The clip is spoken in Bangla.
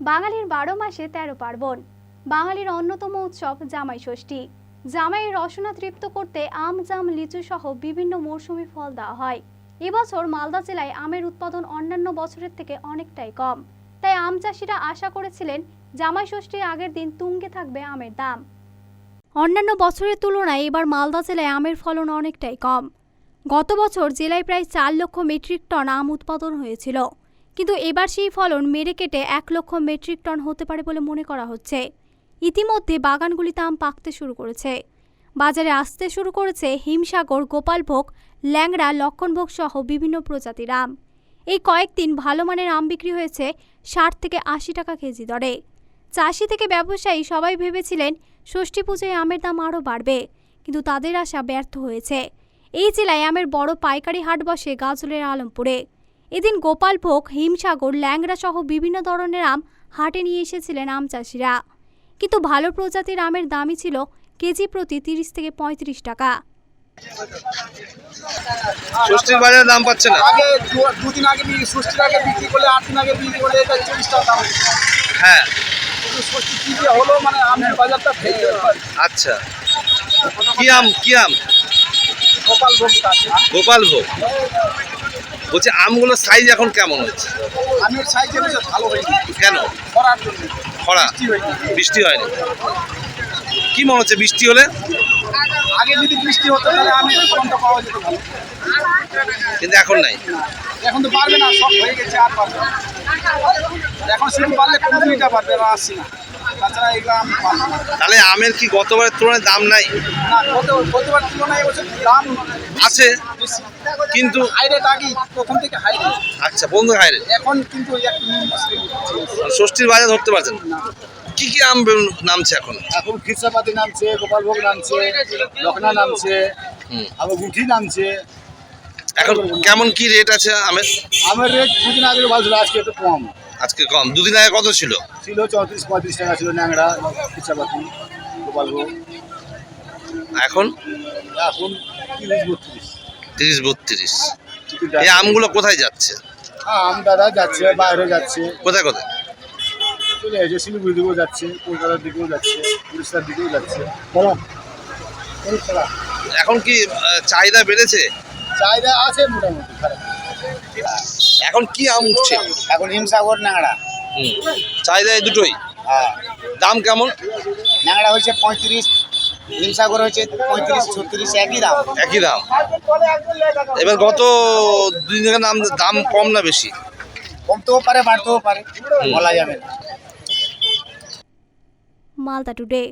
বাঙালির বারো মাসে তেরো পার্বণ। বাঙালির অন্যতম উৎসব জামাই ষষ্ঠী। জামাইয়ের রসনা তৃপ্ত করতে আম, জাম, লিচু সহ বিভিন্ন মৌসুমি ফল দেওয়া হয়। এবছর মালদা জেলায় আমের উৎপাদন অন্যান্য বছরের থেকে অনেকটাই কম। তাই আম চাষিরা আশা করেছিলেন জামাই ষষ্ঠীর আগের দিন তুঙ্গে থাকবে আমের দাম। অন্যান্য বছরের তুলনায় এবার মালদা জেলায় আমের ফলন অনেকটাই কম। গত বছর জেলায় প্রায় চার লক্ষ মেট্রিক টন আম উৎপাদন হয়েছিল। কিন্তু এবার সেই ফলন মেরে কেটে এক লক্ষ মেট্রিক টন হতে পারে বলে মনে করা হচ্ছে। ইতিমধ্যে বাগানগুলিতে আম পাকতে শুরু করেছে। বাজারে আসতে শুরু করেছে হিমসাগর, গোপালভোগ, ল্যাংড়া, লক্ষণভোগ সহ বিভিন্ন প্রজাতির আম। এই কয়েকদিন ভালো মানের আম বিক্রি হয়েছে ষাট থেকে আশি টাকা কেজি দরে। চাষি থেকে ব্যবসায়ী সবাই ভেবেছিলেন ষষ্ঠী পুজোয় আমের দাম আরও বাড়বে, কিন্তু তাদের আশা ব্যর্থ হয়েছে। এই জেলায় আমের বড় পাইকারি হাট বসে গাজলের আলমপুরে। এদিন গোপালভোগ হিমসাগর ল্যাংড়া সহ বিভিন্ন ধরনের আম হাটে নিয়ে এসেছিলেন আম চাষিরা। কিন্তু ভালো প্রজাতির আমের দামই ছিল কেজি প্রতি তিরিশ থেকে পঁয়ত্রিশ টাকা। ষষ্ঠীর বাজারে দাম পাচ্ছে না। আগে দুদিন আগে ষষ্ঠীর আগে বিক্রি করলে আট দিন আগে বিক্রি করলে এটা চল্লিশ টাকা দাম হ্যাঁ। কিন্তু ষষ্ঠী কি হলো মানে আমের বাজারটা ভেঙে আচ্ছা। কি আম কি আম? গোপাল ভোগ গোপাল ভোগ। বলছি আমগুলোর সাইজ এখন কেমন হচ্ছে? আমের সাইজ বেশি ভালো হয়নি। কেন? করার জন্য। খরা? বৃষ্টি হয়নি। কি মনে হচ্ছে বৃষ্টি হলে? আগে যদি বৃষ্টি হতো তাহলে আমের ফলনটা পাওয়া যেত কিন্তু এখন নাই। এখন তো পারবে না সব হয়ে গেছে আর পারবে। এখন শুধু পারলে কোম্পানিটা পারবে আর আসছি না তাছাড়া এগুলো আমি তাহলে আমের কি গতবারের তুলনায় দাম নাই? না গতবার তুলনায় এবছর দাম আছে। কিন্তু প্রথম থেকে আচ্ছা বন্ধু খাইরে এখন কিন্তু। ষষ্ঠীর বাজার ধরতে পারছেন। কি কি আম নামছে এখন? এখন খিরসাপাতি নামছে গোপালভোগ নামছে লখনা নামছে। আবার গুঠি নামছে। এখন কেমন কি রেট আছে আমের? আমার রেট দুদিন আগে ভালো ছিল আজকে একটু কম। আজকে কম। দুদিন আগে কত ছিল? ছিল চৌত্রিশ পঁয়ত্রিশ টাকা ছিল ন্যাংরা খিরসাপাতি গোপালভোগ। এখন? এখন তিরিশ বত্রিশ। তিরিশ বত্রিশ। এই আমগুলো কোথায় যাচ্ছে? আম দাদা যাচ্ছে বাইরে যাচ্ছে। কোথায় কোথায়? চলে এসে শিলিগুড়ি দিকেও যাচ্ছে কলকাতার দিকেও যাচ্ছে উড়িষ্যার দিকেও যাচ্ছে। এখন কি চাহিদা বেড়েছে? চাহিদা আছে মোটামুটি খারাপ। এখন কি আম উঠছে? এখন হিমসাগর হুম। চাহিদা এই দুটোই? হ্যাঁ। দাম কেমন? হচ্ছে পঁয়ত্রিশ হিমসাগর হচ্ছে পঁয়ত্রিশ ছত্রিশ একই দাম। একই দাম। এবার গত দুই দিনের দাম দাম কম না বেশি? কমতেও পারে বাড়তেও পারে বলা যাবে না। মালদা টুডে